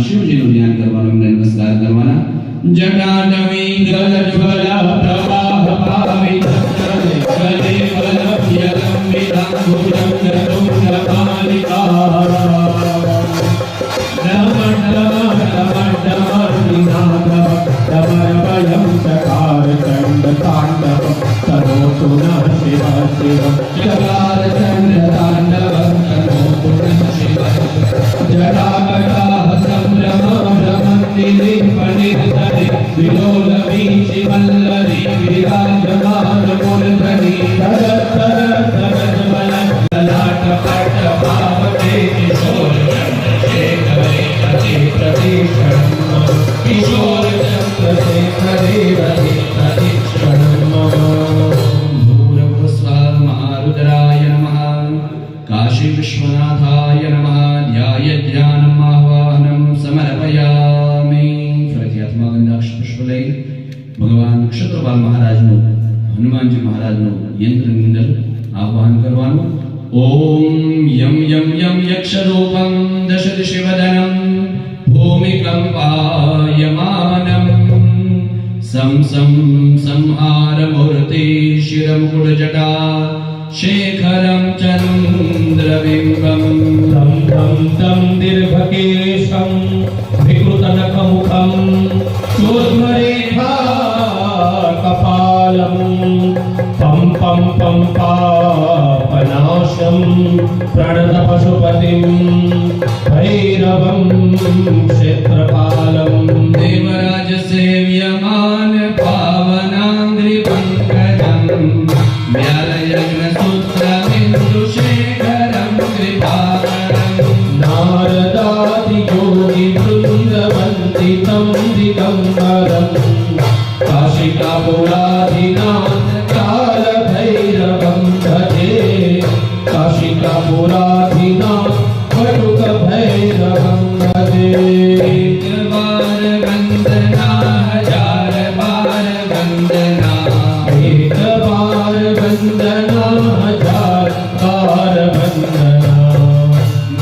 શિવજીનું ધ્યાન કરવાનું એમને નમસ્કાર કરવાના જટાટવી ગલજ્વલા પ્રવાહ પાવિત કલે કલભ્ય લંબિતં ભુજં ચતુંડ విలోలవి శివల్లవి విరాజమాన మూలధని લક્ષ પુષ્પ લઈ ભગવાન નક્ષત્રપાલ મહારાજનું હનુમાનજી મહારાજનું યંત્રની અંદર આહ્વાન કરવાનું ઓમ યમ યમ યમ યક્ષ રૂપમ દશ દિશિવદનમ ભૂમિકંપાયમાનમ સમ સમ સંહાર મૂર્તિ શિરમુકુડજટા શેખરમ ચંદ્રબિંબમ Thank you.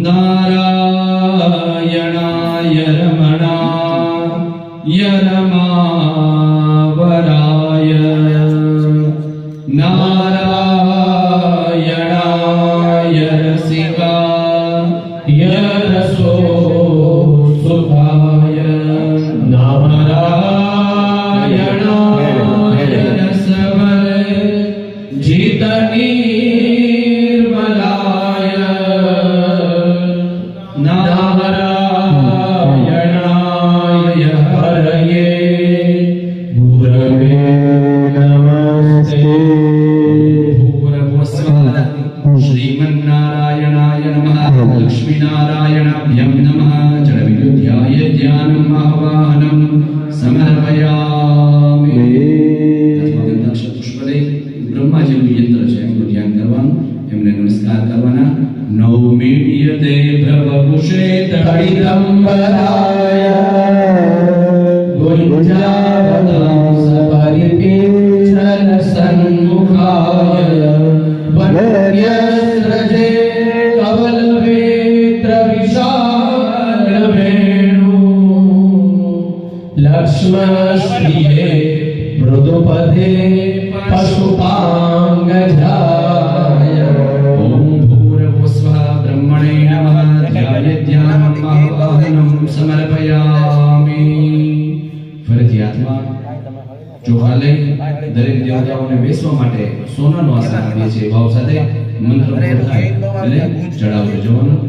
Nara. ध्यानम् आह्वानं સમર્પયામિ હાથમાં ગંધાક્ષર પુષ્પ લઈ બ્રહ્માજીનું યંત્ર છે એમનું ધ્યાન કરવાનું એમને નમસ્કાર કરવાના નૌમીડ્યતે પ્રભુષે हरिदम्बराय गुञ्जावतांसपरिपीठन सन्मुखाय वन्यस्रजे लक्ष्मणश्रिये मृदुपदे पशुपाङ्गजाय ॐ भूर्भुवस्वः ब्रह्मणे नमः ध्यायध्यानम् आह्वानं સમર્પયામિ ફરીથી હાથમાં ચોખા લઈ દરેક દેવતાઓને બેસવા માટે સોનાનું આસન આપીએ છીએ ભાવ સાથે મંત્ર પૂરો થાય એટલે ચડાવતો જવાનું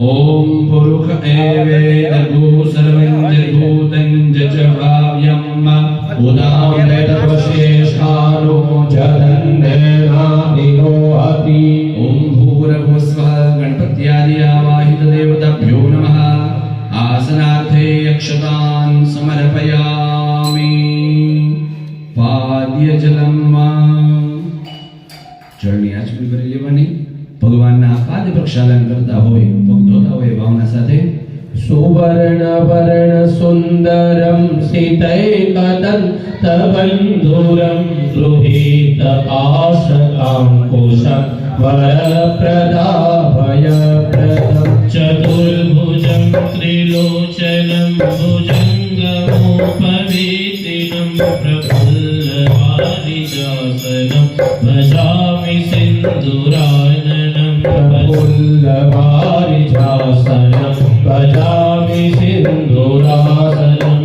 ॐ पुरुष एवेदभू सर्वं जभूतं जचभाव्यम् उदां वेदवशेषानो जदन्देनादिनो अपि ॐ भूरभुस्व गणपत्यादि आवाहितदेवताभ्यो नमः आसनार्थे यक्षतान् समर्पया ભગવાનના પાદ પ્રક્ષાલન કરતા હોય પગ ધોતા હોય ભાવના સાથે સુવર્ણવર્ણ સુંદરમ સિતૈકદંતબંધુરમ ગૃહીત આશકાંકુશમ વરપ્રદાભયપ્રદમ चतुर्भुजं त्रिलोचनं भुजङ्गमुपवीतिनं प्रफुल्लवारिजासनं भजामि सिन्दुराननं मुल्लभारिजासनं भजामि सिन्धुरासनं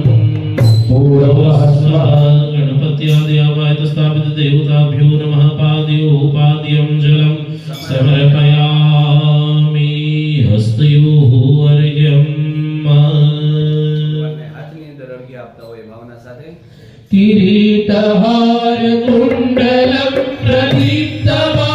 पूर्वस्मः गणपत्यादयावायतस्थापितदेवताभ्यो नमः पादयोपाद्यं जलं समर्पयामि हस्तयोः अर्घ्यम् किरीटहारकुण्डलं प्रदीप्तमा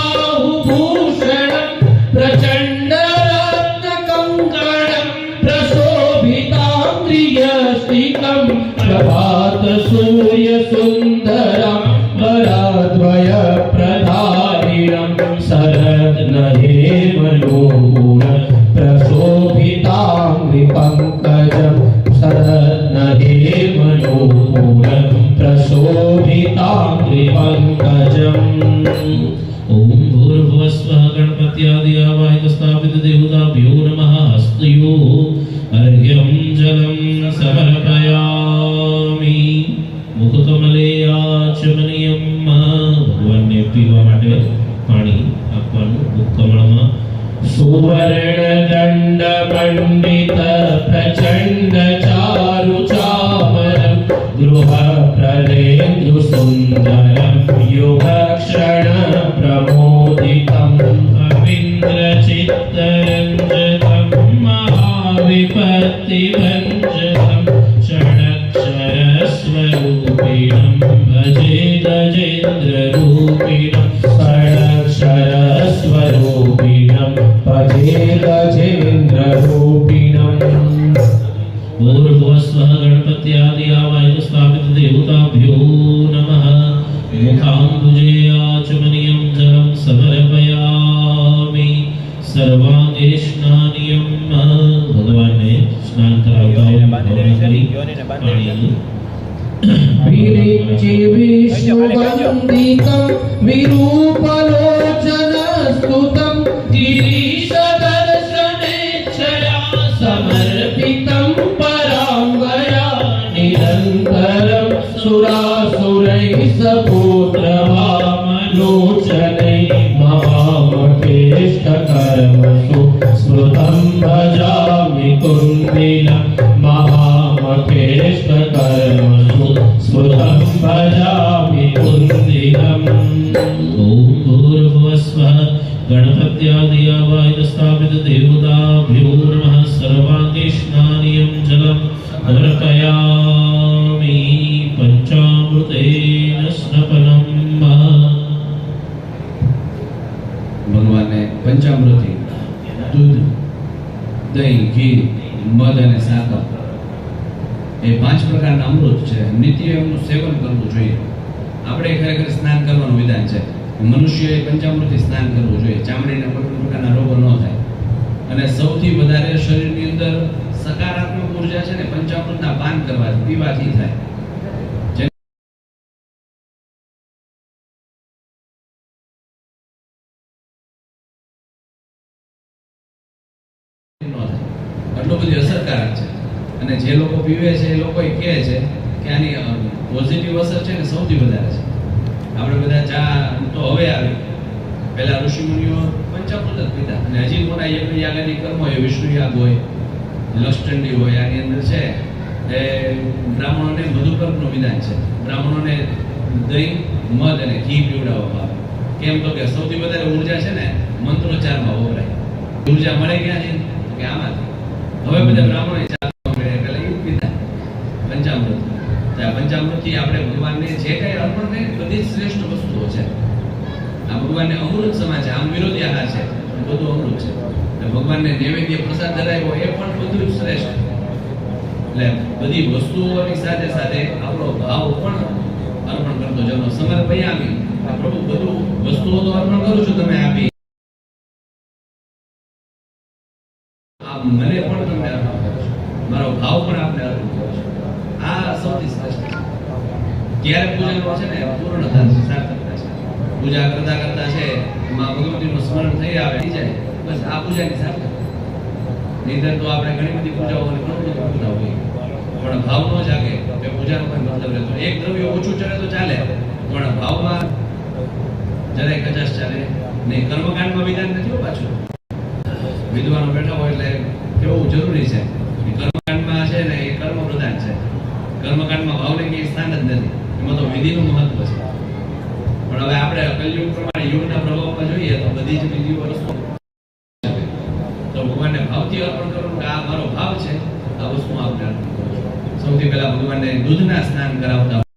प्रशोभिताङ्ग्रियस्तिकं प्रभातसूर्यसुन्दरं वरद्वयप्रधारिणं शरद्नहेमनूर प्रशोभिताङ्ग्रिपङ्कजं शरद्नहेमनूर प्रशोभिताङ्ग्रिपङ्कजम् ॐ भूर्भुवस्वः गणपत्यादयावाहितस्थापितदेवताभ्यो नमः हस्तयोः अर्घ्यं जलं സമർപ്പയാമി മുഖുതമലേ ആചമനിയമ്മ ഭഗവാനെ પીવા માટે પાણી આપવાનું ભૂકમળમાં સુવર્ણ દંડ પંડિત પ્રચંડ ચારુ ચામરમ ગૃહ પ્રલેન્દ્રુ સુંદરમ યોગક્ષ સ્નાનિયમ ભગવાનને સ્નાન કરાવતા વિરેચે વિષ્ણુવંદિતમ વિરૂપલોચન સ્તુતમ ગિરીશ દર્શને છયા સમર્પિતમ પરાંગયા નિરંતરમ સુરા પંચામૃતિ દૂધ દહીં ઘી મધ અને સાકર એ પાંચ પ્રકારના અમૃત છે. નિત્ય એમનું સેવન કરવું જોઈએ. આપણે ખરેખર સ્નાન કરવાનું વિધાન છે. મનુષ્યએ પંચામૃતથી સ્નાન કરવું જોઈએ. ચામડીના કોઈ પ્રકારના રોગો ન થાય. અને સૌથી વધારે શરીરની અંદર સકારાત્મક ઊર્જા છે ને પંચામૃતના પાન કરવાથી પીવાથી થાય. થાય. બધી અસરકારક છે. અને જે લોકો પીવે છે એ લોકો કહે છે કે આની પોઝિટિવ અસર છે ને સૌથી વધારે છે આપણે બધા ચા તો હવે આવી પહેલા ઋષિમુનિઓ પંચામૃત પીધા અને હજી મોટા યજ્ઞ યાગાદી કર્મ હોય, વિષ્ણુ યાગ હોય લક્ષચંડી હોય, આની અંદર છે. એ બ્રાહ્મણોને મધુકર્મનું વિધાન છે. બ્રાહ્મણોને દહીં, મધ અને ઘી પીવડાવવામાં આવે. કેમ તો કે સૌથી વધારે ઊર્જા છે ને, મંત્રોચ્ચારમાં વપરાય. ઊર્જા મળે ક્યાંથી કે આમાંથી. હવે બધા બ્રાહ્મણો ચા પીવે એટલે એ પીતા પંચામૃત તો આ પંચામૃતથી આપણે ભગવાનને જે કંઈ અર્પણ કરે બધી જ શ્રેષ્ઠ વસ્તુઓ છે આ ભગવાનને અમૃત સમા છે આમ વિરોધી આહાર છે, બધું અમૃત છે. ભગવાનને નૈવેદ્ય પ્રસાદ ધરાવ્યો એ પણ બધું શ્રેષ્ઠ. એટલે બધી વસ્તુઓની સાથે સાથે આપણો ભાવ પણ અર્પણ કરતો જવાનો સમર પયામી પ્રભુ બધું વસ્તુઓ તો અર્પણ કરું છું તમે આપી. મને પણ તમને મારો ભાવ પણ આપને અર્પણ કરો છું. આ સૌથી શ્રેષ્ઠ ત્યારે પૂજાનો છે ને પૂર્ણતા છે સાર્થક પૂજા કરતા કરતા છે માં ભગવતીનું સ્મરણ થઈ આવે જાય. બસ આ પૂજાની સાથે. નહીતર તો આપણે ઘણી બધી પૂજાઓ અને ઘણું બધું પૂજા હોય પણ ભાવ ન જાગે કે પૂજાનો કોઈ મતલબ રહેતો એક દ્રવ્ય ઓછું ચડે તો ચાલે, પણ ભાવમાં જરાય કચાશ ચાલે, નહીં, કર્મકાંડમાં વિધાન નથી હો પાછું. વિદ્વાનો બેઠા હોય એટલે કેવું જરૂરી છે? કર્મકાંડમાં છે ને એ કર્મ પ્રધાન છે. કર્મકાંડમાં ભાવને કઈ સ્થાન જ નથી. એમાં તો વિધિનું મહત્વ છે. પણ હવે આપણે કલયુગ પ્રમાણે યુગના પ્રભાવમાં જોઈએ તો બધી જ બીજી વસ્તુ તો ભગવાનને ભાવથી અર્પણ કરું કે આ મારો ભાવ છે, આ વસ્તુ હું સૌથી પહેલા ભગવાનને દૂધના સ્નાન કરાવતા